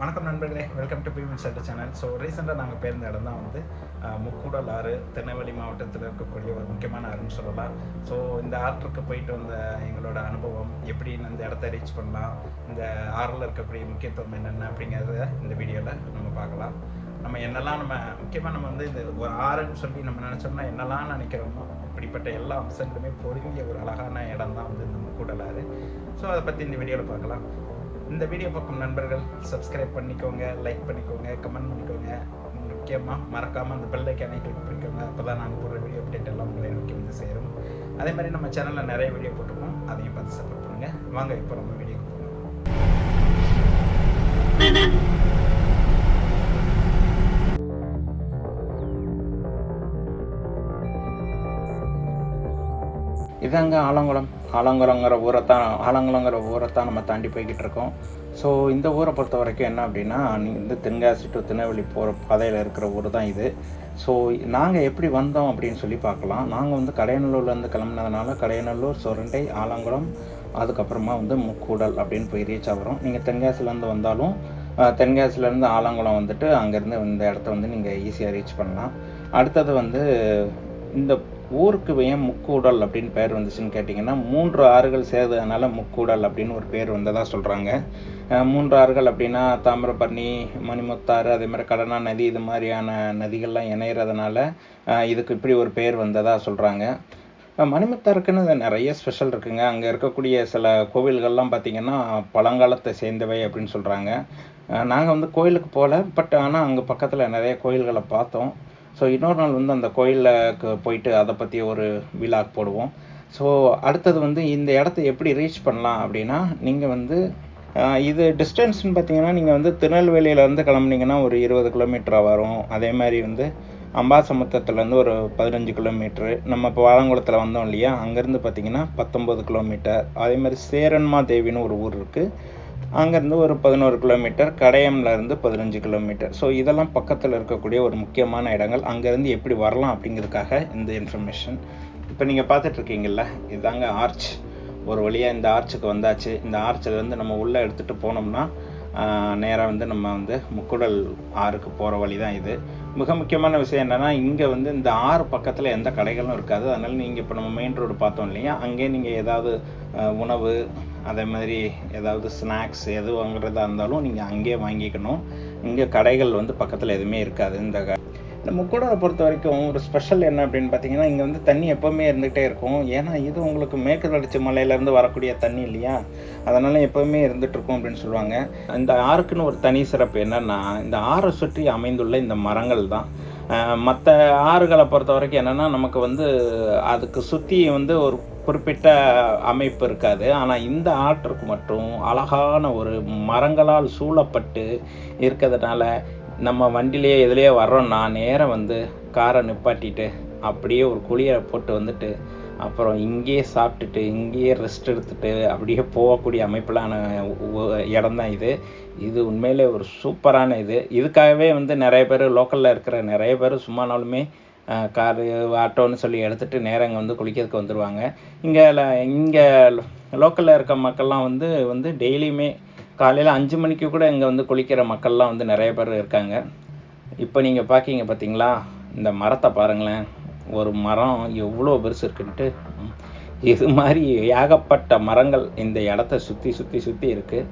வணக்கம் நண்பர்களே welcome to Bheeman center channel so ரீசெண்டாக நாங்கள் பேருந்த இடம் தான் வந்து முக்கூடல் ஆறு திருநெல்வேலி மாவட்டத்தில் இருக்கக்கூடிய ஒரு முக்கியமான ஆறுன்னு சொல்லலாம். ஸோ இந்த ஆற்றுக்கு போயிட்டு வந்த எங்களோட அனுபவம் எப்படி இந்த இடத்த ரீச் பண்ணலாம் இந்த ஆறில் இருக்கக்கூடிய முக்கியத்துவம் என்னென்ன அப்படிங்கிறத இந்த வீடியோவில் நம்ம பார்க்கலாம். நம்ம என்னெல்லாம் நம்ம முக்கியமாக நம்ம வந்து இந்த ஒரு ஆறுன்னு சொல்லி நம்ம நினச்சோம்னா என்னெல்லாம் நினைக்கிறோமோ அப்படிப்பட்ட எல்லா அம்சங்களுமே பொருந்திய ஒரு அழகான இடம் தான் வந்து இந்த முக்கூடல் ஆறு. ஸோ அதை பற்றி இந்த வீடியோவில் பார்க்கலாம். இந்த வீடியோ பார்க்கும் நண்பர்கள் சப்ஸ்கிரைப் பண்ணிக்கோங்க லைக் பண்ணிக்கோங்க கமெண்ட் பண்ணிக்கோங்க. முக்கியமாக மறக்காமல் அந்த பெல் ஐக்கானே கிளிக் பண்ணிக்கோங்க. அப்போ தான் நாங்கள் போடுற வீடியோ அப்டேட் எல்லாம் உங்களை நோக்கி வந்து சேரும். அதே மாதிரி நம்ம சேனலில் நிறைய வீடியோ போட்டிருக்கோம். அதையும் பார்த்து சப்போர்ட் பண்ணுங்கள் வாங்க இப்போ நம்ம வீடியோக்கு போகலாம். இதாங்க ஆலங்குளம். ஆலங்குளங்கிற ஊரை தான் ஆலங்குளங்கிற ஊரை தான் நம்ம தாண்டி போய்கிட்டு இருக்கோம் ஸோ இந்த ஊரை பொறுத்த வரைக்கும் என்ன அப்படின்னா நீங்கள் இந்த தென்காசி டு திருநெல்வேலி போகிற பாதையில் இருக்கிற ஊர் தான் இது. ஸோ நாங்கள் எப்படி வந்தோம் அப்படின்னு சொல்லி பார்க்கலாம். நாங்கள் வந்து கடையநல்லூர்லேருந்து கிளம்புனதுனால கடையநல்லூர் சொரண்டை ஆலங்குளம் அதுக்கப்புறமா வந்து முக்கூடல் அப்படின்னு போய் ரீச் ஆகிறோம் நீங்கள் தென்காசிலேருந்து வந்தாலும் தென்காசிலேருந்து ஆலங்குளம் வந்துட்டு அங்கேருந்து இந்த இடத்த வந்து நீங்கள் ஈஸியாக ரீச் பண்ணலாம். அடுத்தது வந்து இந்த ஊருக்கு ஏன் முக்கூடல் அப்படின்னு பேர் வந்துச்சுன்னு கேட்டிங்கன்னா மூன்று ஆறுகள் சேர்ந்ததுனால முக்கூடல் அப்படின்னு ஒரு பேர் வந்ததாக சொல்கிறாங்க மூன்று ஆறுகள் அப்படின்னா தாமிரபரணி மணிமுத்தாறு அதே மாதிரி கடனா நதி இது மாதிரியான நதிகள்லாம் இணையறதுனால இதுக்கு இப்படி ஒரு பேர் வந்ததாக சொல்கிறாங்க மணிமுத்தாருக்குன்னு நிறைய ஸ்பெஷல் இருக்குங்க. அங்கே இருக்கக்கூடிய சில கோவில்கள்லாம் பார்த்திங்கன்னா பழங்காலத்தை சேர்ந்தவை அப்படின்னு சொல்கிறாங்க நாங்கள் வந்து கோயிலுக்கு போகல. பட் ஆனால் அங்கே பக்கத்தில் நிறைய கோயில்களை பார்த்தோம். ஸோ இன்னொரு நாள் வந்து அந்த கோயிலுக்கு போயிட்டு அதை பற்றி ஒரு விழாக் போடுவோம். ஸோ அடுத்தது வந்து இந்த இடத்த எப்படி ரீச் பண்ணலாம் அப்படின்னா நீங்கள் வந்து இது டிஸ்டன்ஸ்னு பார்த்தீங்கன்னா நீங்கள் வந்து திருநெல்வேலியிலேருந்து கிளம்புனீங்கன்னா ஒரு இருபது கிலோமீட்டராக வரும். அதே மாதிரி வந்து அம்பாசமுத்திரத்துலேருந்து ஒரு பதினஞ்சு கிலோமீட்ரு நம்ம இப்போ வாழங்குளத்தில் வந்தோம் இல்லையா? அங்கேருந்து பார்த்தீங்கன்னா பத்தொம்பது கிலோமீட்டர் அதே மாதிரி சேரன்மா தேவின்னு ஒரு ஊர் இருக்குது அங்கேருந்து ஒரு பதினோரு கிலோமீட்டர் கடையம்ல இருந்து பதினஞ்சு கிலோமீட்டர். ஸோ இதெல்லாம் பக்கத்தில் இருக்கக்கூடிய ஒரு முக்கியமான இடங்கள். அங்கேருந்து எப்படி வரலாம் அப்படிங்கிறதுக்காக இந்த இன்ஃபர்மேஷன் இப்போ நீங்கள் பார்த்துட்டு இருக்கீங்கல்ல இதுதாங்க ஆர்ச் ஒரு வழியாக இந்த ஆர்ச்சுக்கு வந்தாச்சு. இந்த ஆர்ச்சிலேருந்து நம்ம உள்ளே எடுத்துகிட்டு போனோம்னா நேராக வந்து நம்ம வந்து முக்குடல் ஆறுக்கு போகிற வழி தான் இது. மிக முக்கியமான விஷயம் என்னென்னா இங்கே வந்து இந்த ஆறு பக்கத்தில் எந்த கடைகளும் இருக்காது. அதனால் நீங்கள் இப்போ நம்ம மெயின் ரோடு பார்த்தோம் இல்லையா? அங்கேயே நீங்கள் ஏதாவது உணவு அதே மாதிரி ஏதாவது ஸ்நாக்ஸ் எது வாங்குறதா இருந்தாலும் நீங்கள் அங்கேயே வாங்கிக்கணும். இங்கே கடைகள் வந்து பக்கத்தில் எதுவுமே இருக்காது. இந்த க- இந்த முக்கூடலை பொறுத்த வரைக்கும் ஒரு ஸ்பெஷல் என்ன அப்படின்னு பார்த்தீங்கன்னா இங்கே வந்து தண்ணி எப்போவுமே இருந்துகிட்டே இருக்கும். ஏன்னா இது உங்களுக்கு மேற்கு தொடர்ச்சி மலையிலேருந்து வரக்கூடிய தண்ணி இல்லையா? அதனால் எப்போவுமே இருந்துகிட்ருக்கும் அப்படின்னு சொல்லுவாங்க. இந்த ஆறுக்குன்னு ஒரு தனி சிறப்பு என்னென்னா இந்த ஆறை சுற்றி அமைந்துள்ள இந்த மரங்கள் தான். மற்ற ஆறுகளை பொறுத்த வரைக்கும் என்னென்னா நமக்கு வந்து அதுக்கு சுற்றி வந்து ஒரு குறிப்பிட்ட அமைப்பு இருக்காது. ஆனால் இந்த ஆற்றுக்கு மட்டும் அழகான ஒரு மரங்களால் சூழப்பட்டு இருக்கிறதுனால நம்ம வண்டிலேயே எதுலேயே வர்றோம்னா நேரம் வந்து காரை நிப்பாட்டிட்டு அப்படியே ஒரு குளியலை போட்டு வந்துட்டு அப்புறம் இங்கேயே சாப்பிட்டுட்டு இங்கேயே ரெஸ்ட் எடுத்துட்டு அப்படியே போகக்கூடிய அமைப்பிலான இடம் தான் இது. இது உண்மையிலே ஒரு சூப்பரான இது. இதுக்காகவே வந்து நிறைய பேர் லோக்கலில் இருக்கிற நிறைய பேர் சும்மானாலுமே காரு ஆட்டோன்னு சொல்லி எடுத்துட்டு நேரா இங்கே வந்து குளிக்கிறதுக்கு வந்துடுவாங்க இங்கே இங்கே லோக்கலில் இருக்க மக்கள்லாம் வந்து வந்து டெய்லியுமே காலையில் அஞ்சு மணிக்கு கூட இங்கே வந்து குளிக்கிற மக்கள்லாம் வந்து நிறைய பேர் இருக்காங்க. இப்போ நீங்கள் பார்க்கிங்க பார்த்தீங்களா இந்த மரத்தை பாருங்களேன். ஒரு மரம் எவ்வளோ பெருசு இருக்குன்ட்டு. இது மாதிரி ஏகப்பட்ட மரங்கள் இந்த இடத்த சுற்றி சுற்றி சுற்றி இருக்குது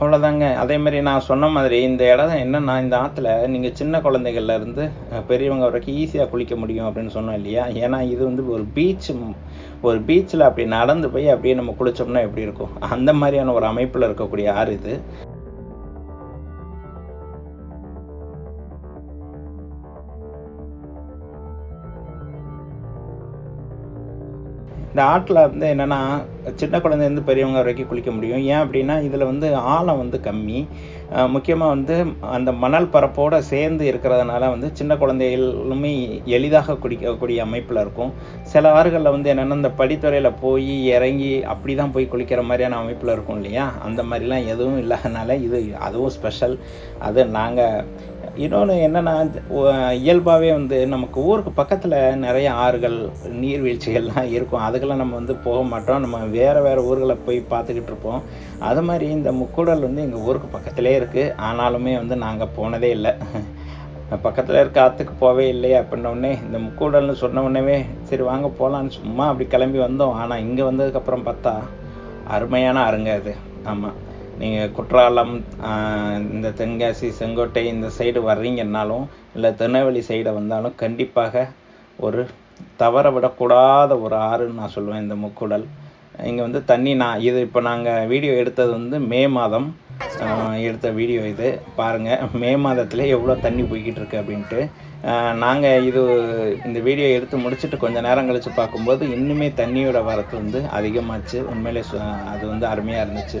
அவ்வளோதாங்க அதே மாதிரி நான் சொன்ன மாதிரி இந்த இடம் என்னன்னா இந்த ஆற்றுல நீங்கள் சின்ன குழந்தைகள்லேருந்து பெரியவங்க வரைக்கும் ஈஸியாக குளிக்க முடியும் அப்படின்னு சொன்னோம் இல்லையா? ஏன்னா இது வந்து ஒரு பீச் ஒரு பீச்சில் அப்படி நடந்து போய் அப்படியே நம்ம குளிச்சோம்னா எப்படி இருக்கும்? அந்த மாதிரியான ஒரு அமைப்பில் இருக்கக்கூடிய ஆறு இது. இந்த ஆற்றில் வந்து என்னென்னா சின்ன குழந்தைலேருந்து பெரியவங்க வரைக்கும் குளிக்க முடியும். ஏன் அப்படின்னா இதில் வந்து ஆழம் வந்து கம்மி. முக்கியமாக வந்து அந்த மணல் பரப்போடு சேர்ந்து இருக்கிறதுனால வந்து சின்ன குழந்தைகளுமே எளிதாக குடிக்கக்கூடிய அமைப்பில் இருக்கும். சில ஆறுகளில் வந்து என்னென்னா இந்த படித்துறையில் போய் இறங்கி அப்படி தான் போய் குளிக்கிற மாதிரியான அமைப்பில் இருக்கும் இல்லையா? அந்த மாதிரிலாம் எதுவும் இல்லாதனால இது அதுவும் ஸ்பெஷல் அது நாங்கள் இன்னொன்று என்னென்னா இயல்பாகவே வந்து நமக்கு ஊருக்கு பக்கத்தில் நிறைய ஆறுகள் நீர்வீழ்ச்சிகள்லாம் இருக்கும். அதுக்கெல்லாம் நம்ம வந்து போக மாட்டோம். நம்ம வேறு வேறு ஊர்களை போய் பார்த்துக்கிட்டு இருப்போம். அது மாதிரி இந்த முக்கூடல் வந்து எங்கள் ஊருக்கு பக்கத்துலேயே இருக்குது ஆனாலுமே வந்து நாங்கள் போனதே இல்லை. பக்கத்தில் இருக்க ஆற்றுக்கு போவே இல்லையே அப்படின்னோடனே இந்த முக்கூடல்னு சொன்ன உடனே சரி வாங்க போகலான்னு சும்மா அப்படி கிளம்பி வந்தோம். ஆனால் இங்கே வந்ததுக்கப்புறம் பார்த்தா அருமையான அருங்க அது. ஆமாம் நீங்கள் குற்றாலம் இந்த தென்காசி செங்கோட்டை இந்த சைடு வர்றீங்கன்னாலும் இல்லை திருநெல்வேலி சைடை வந்தாலும் கண்டிப்பாக ஒரு தவற விடக்கூடாத ஒரு ஆறுன்னு நான் சொல்லுவேன் இந்த முக்குடல். இங்கே வந்து தண்ணி நான் இது இப்போ நாங்கள் வீடியோ எடுத்தது வந்து மே மாதம். எடுத்த வீடியோ இது. பாருங்கள் மே மாதத்தில் எவ்வளோ தண்ணி போய்கிட்டு இருக்கு அப்படின்ட்டு. நாங்கள் இது இந்த வீடியோ எடுத்து முடிச்சுட்டு கொஞ்சம் நேரம் கழித்து பார்க்கும்போது இன்னுமே தண்ணியோட வரத்து வந்து அதிகமாச்சு. உண்மையிலே சு- அது வந்து அருமையாக இருந்துச்சு.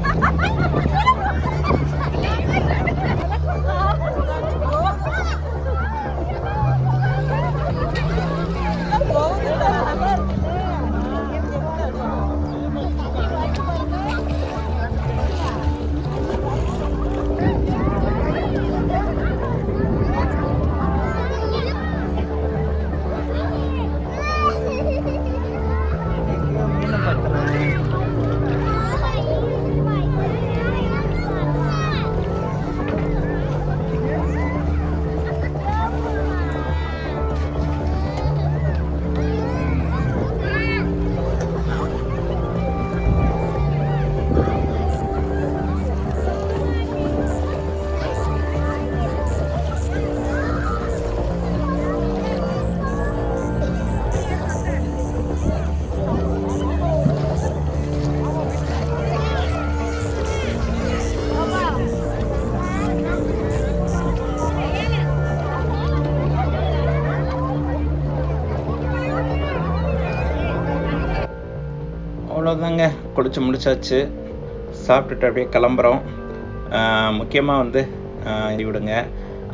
அவ்வளோதாங்க குளிச்சு முடிச்சாச்சு. சாப்பிட்டுட்டு அப்படியே கிளம்புறோம். முக்கியமாக வந்து விடுங்க.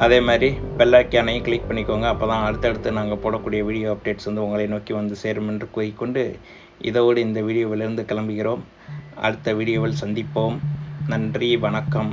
அதே மாதிரி பெல் கிளிக் பண்ணிக்கோங்க. அப்போ தான் அடுத்தடுத்து நாங்கள் போடக்கூடிய வீடியோ அப்டேட்ஸ் வந்து உங்களை நோக்கி வந்து சேரும் என்று கூறிக்கொண்டு இதோடு இந்த வீடியோவிலிருந்து கிளம்புகிறோம். அடுத்த வீடியோவில் சந்திப்போம். நன்றி வணக்கம்.